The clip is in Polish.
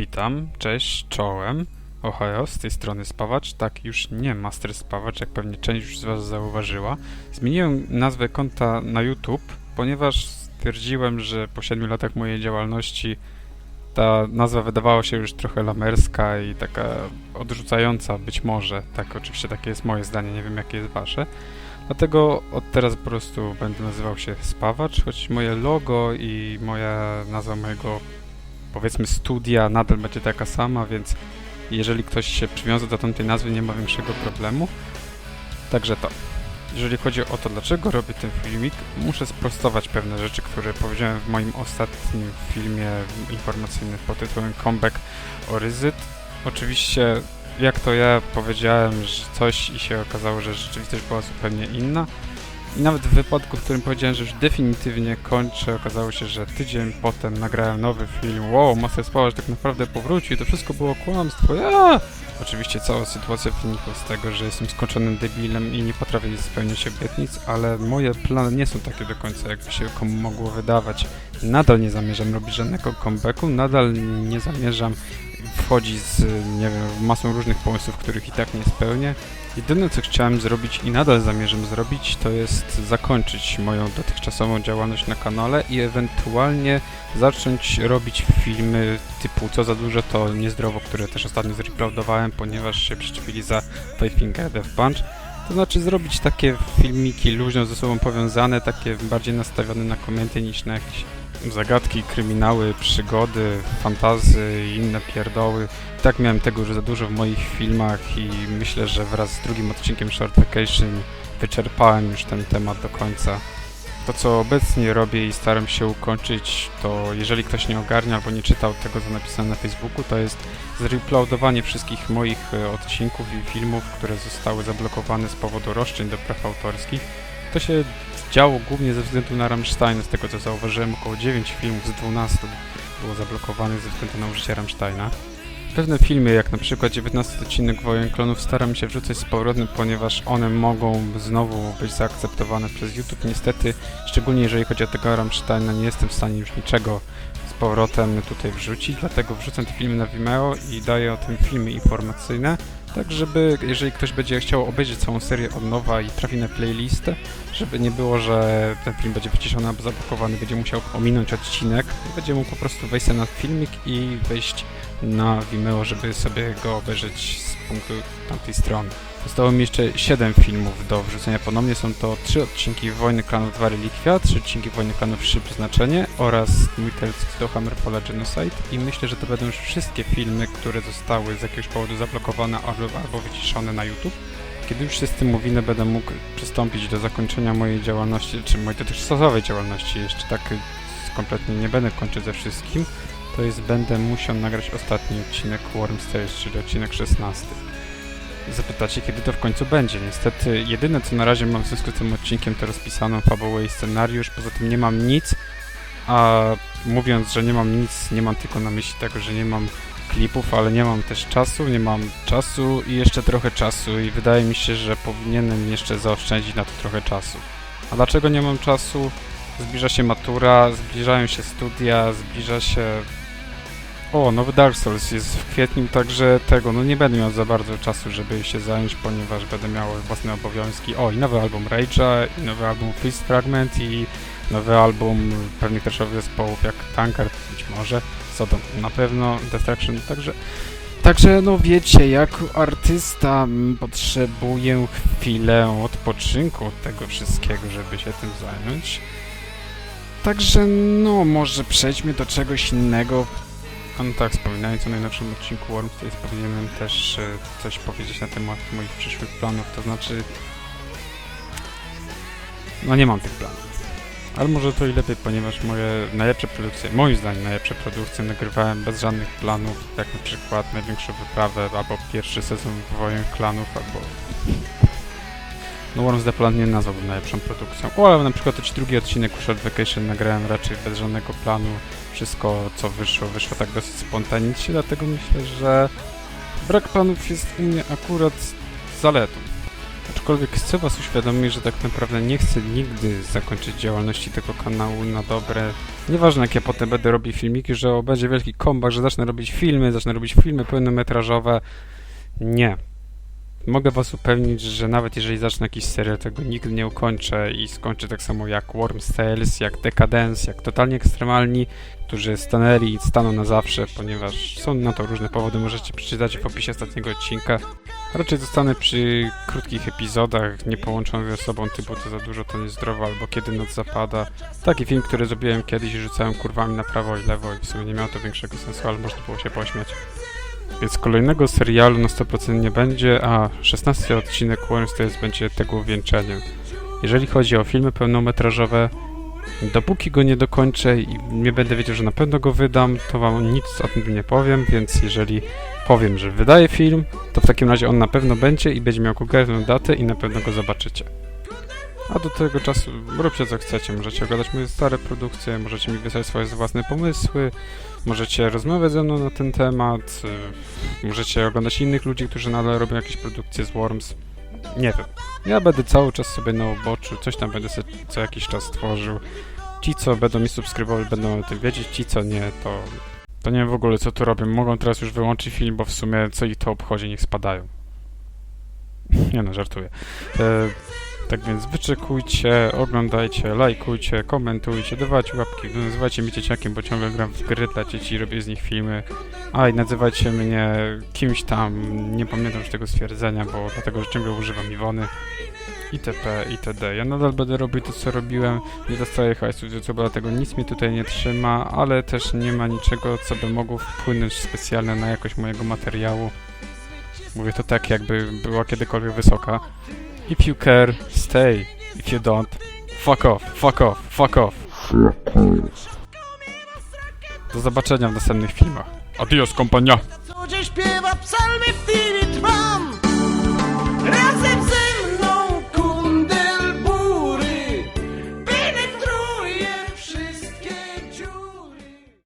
Witam, cześć, czołem. Ohio, z tej strony Spawacz. Tak, już nie Master Spawacz, jak pewnie część już z Was zauważyła. Zmieniłem nazwę konta na YouTube, ponieważ stwierdziłem, że po 7 latach mojej działalności ta nazwa wydawała się już trochę lamerska i taka odrzucająca, być może. Tak, oczywiście takie jest moje zdanie, nie wiem jakie jest Wasze. Dlatego od teraz po prostu będę nazywał się Spawacz, choć moje logo i moja nazwa mojego powiedzmy studia nadal będzie taka sama, więc jeżeli ktoś się przywiąże do tamtej nazwy, nie ma większego problemu. Także to. Jeżeli chodzi o to, dlaczego robię ten filmik, muszę sprostować pewne rzeczy, które powiedziałem w moim ostatnim filmie informacyjnym pod tytułem Comeback Oryzyt. Oczywiście, jak to ja powiedziałem że coś i się okazało, że rzeczywistość była zupełnie inna. I nawet w wypadku, w którym powiedziałem, że już definitywnie kończę, okazało się, że tydzień potem nagrałem nowy film. Wow, Master Spawacz tak naprawdę powrócił i to wszystko było kłamstwo. Ja! Oczywiście cała sytuacja wynikła z tego, że jestem skończonym debilem i nie potrafię spełniać obietnic, ale moje plany nie są takie do końca, jakby się komu mogło wydawać. Nadal nie zamierzam robić żadnego comebacku, nadal nie zamierzam wchodzić z, nie wiem, masą różnych pomysłów, których i tak nie spełnię. Jedyne co chciałem zrobić i nadal zamierzam zrobić, to jest zakończyć moją dotychczasową działalność na kanale i ewentualnie zacząć robić filmy typu co za dużo to niezdrowo, które też ostatnio zreuploadowałem, ponieważ się przyczepili za Five Finger Death Punch. To znaczy zrobić takie filmiki luźno ze sobą powiązane, takie bardziej nastawione na komenty niż na jakieś zagadki, kryminały, przygody, fantazy i inne pierdoły. I tak miałem tego już za dużo w moich filmach i myślę, że wraz z drugim odcinkiem Short Vacation wyczerpałem już ten temat do końca. To, co obecnie robię i staram się ukończyć, to jeżeli ktoś nie ogarnia albo nie czytał tego, co napisałem na Facebooku, to jest zreuploadowanie wszystkich moich e, odcinków i filmów, które zostały zablokowane z powodu roszczeń do praw autorskich. To się działo głównie ze względu na Rammstein, z tego co zauważyłem, około 9 filmów z 12 było zablokowanych ze względu na użycie Rammsteina. Pewne filmy, jak na przykład 19 odcinek Wojen Klonów, staram się wrzucać z powrotem, ponieważ one mogą znowu być zaakceptowane przez YouTube. Niestety, szczególnie jeżeli chodzi o tego Rammsteina, nie jestem w stanie już niczego z powrotem tutaj wrzucić, dlatego wrzucam te filmy na Vimeo i daję o tym filmy informacyjne, tak żeby, jeżeli ktoś będzie chciał obejrzeć całą serię od nowa i trafi na playlistę, żeby nie było, że ten film będzie wyciszony albo zablokowany, będzie musiał ominąć odcinek, będzie mógł po prostu wejść na filmik i wejść na Vimeo, żeby sobie go obejrzeć z punktu tamtej strony. Zostało mi jeszcze 7 filmów do wrzucenia ponownie. Są to 3 odcinki Wojny Klanów 2 Relikwia, 3 odcinki Wojny Klanów 3 Przeznaczenie oraz mój teledysk do Hammerfalla Genocide i myślę, że to będą już wszystkie filmy, które zostały z jakiegoś powodu zablokowane albo, wyciszone na YouTube. Kiedy już się z tym uwinę, będę mógł przystąpić do zakończenia mojej działalności, czy mojej dotychczasowej działalności. Jeszcze tak kompletnie nie będę kończyć ze wszystkim to jest będę musiał nagrać ostatni odcinek Worm Stage, czyli odcinek 16. Zapytacie, kiedy to w końcu będzie. Niestety, jedyne co na razie mam w związku z tym odcinkiem, to rozpisaną fabułę i scenariusz, poza tym nie mam nic, a mówiąc, że nie mam nic, nie mam tylko na myśli tego, że nie mam klipów, ale nie mam też czasu, nie mam czasu i jeszcze trochę czasu i wydaje mi się, że powinienem jeszcze zaoszczędzić na to trochę czasu. A dlaczego nie mam czasu? Zbliża się matura, zbliżają się studia, zbliża się o, nowy Dark Souls jest w kwietniu, także tego, no nie będę miał za bardzo czasu, żeby się zająć, ponieważ będę miał własne obowiązki. O, i nowy album Rage'a, i nowy album Fist Fragment, i nowy album pewnych też zespołów jak Tankard, być może, Sodom na pewno, Destruction, także... Także, no wiecie, jako artysta potrzebuję chwilę odpoczynku od tego wszystkiego, żeby się tym zająć. Także, no, może przejdźmy do czegoś innego. No tak, wspominając o najnowszym odcinku Wormspace, powinienem też e, coś powiedzieć na temat moich przyszłych planów, to znaczy... No nie mam tych planów. Ale może to i lepiej, ponieważ moje najlepsze produkcje, moim zdaniem najlepsze produkcje nagrywałem bez żadnych planów, jak na przykład Największą Wyprawę, albo pierwszy sezon Wojen Klanów, albo... No Worms the Plan nie nazwałbym najlepszą produkcją. O, ale na przykład też drugi odcinek Short Vacation nagrałem raczej bez żadnego planu. Wszystko co wyszło, wyszło tak dosyć spontanicznie, dlatego myślę, że brak planów jest u mnie akurat zaletą. Aczkolwiek chcę was uświadomić, że tak naprawdę nie chcę nigdy zakończyć działalności tego kanału na dobre. Nieważne jak ja potem będę robił filmiki, że będzie wielki kombak, że zacznę robić filmy, zacznę robić filmy pełnometrażowe. Nie. Mogę was upewnić, że nawet jeżeli zacznę jakiś serial, tego nigdy nie ukończę i skończę tak samo jak Worms Tales, jak Decadence, jak Totalnie Ekstremalni, którzy stanęli i staną na zawsze, ponieważ są na to różne powody, możecie przeczytać w opisie ostatniego odcinka. Raczej zostanę przy krótkich epizodach, nie połączonych ze sobą, typu to za dużo, to niezdrowo, albo kiedy noc zapada. Taki film, który zrobiłem kiedyś i rzucałem kurwami na prawo i lewo i w sumie nie miało to większego sensu, ale można było się pośmiać. Więc kolejnego serialu na 100% nie będzie, a 16 odcinek Worms Tales będzie tego wieńczeniem. Jeżeli chodzi o filmy pełnometrażowe, dopóki go nie dokończę i nie będę wiedział, że na pewno go wydam, to wam nic o tym nie powiem, więc jeżeli powiem, że wydaję film, to w takim razie on na pewno będzie i będzie miał konkretną datę i na pewno go zobaczycie. A do tego czasu róbcie co chcecie. Możecie oglądać moje stare produkcje, możecie mi wysłać swoje własne pomysły, możecie rozmawiać ze mną na ten temat, y, możecie oglądać innych ludzi, którzy nadal robią jakieś produkcje z Worms. Nie wiem. Ja będę cały czas sobie na uboczu, coś tam będę sobie co jakiś czas tworzył. Ci, co będą mi subskrybować, będą o tym wiedzieć, ci, co nie, to, to nie wiem w ogóle, co tu robią. Mogą teraz już wyłączyć film, bo w sumie co ich to obchodzi, niech spadają. Nie no, żartuję. E, tak więc wyczekujcie, oglądajcie, lajkujcie, komentujcie, dawajcie łapki, nazywajcie mnie dzieciakiem, bo ciągle gram w gry dla dzieci i robię z nich filmy. A i nazywajcie mnie kimś tam, nie pamiętam już tego stwierdzenia, bo dlatego, że ciągle używam Iwony. itp. itd. Ja nadal będę robił to, co robiłem, nie dostaję hajsu z YouTube'a, dlatego nic mnie tutaj nie trzyma, ale też nie ma niczego, co by mogło wpłynąć specjalnie na jakość mojego materiału. Mówię to tak, jakby była kiedykolwiek wysoka. If you care, stay. If you don't, fuck off, fuck off, fuck off. Do zobaczenia w następnych filmach. Adios, kompania! Co dziś śpiewa psalmy w tymi trwam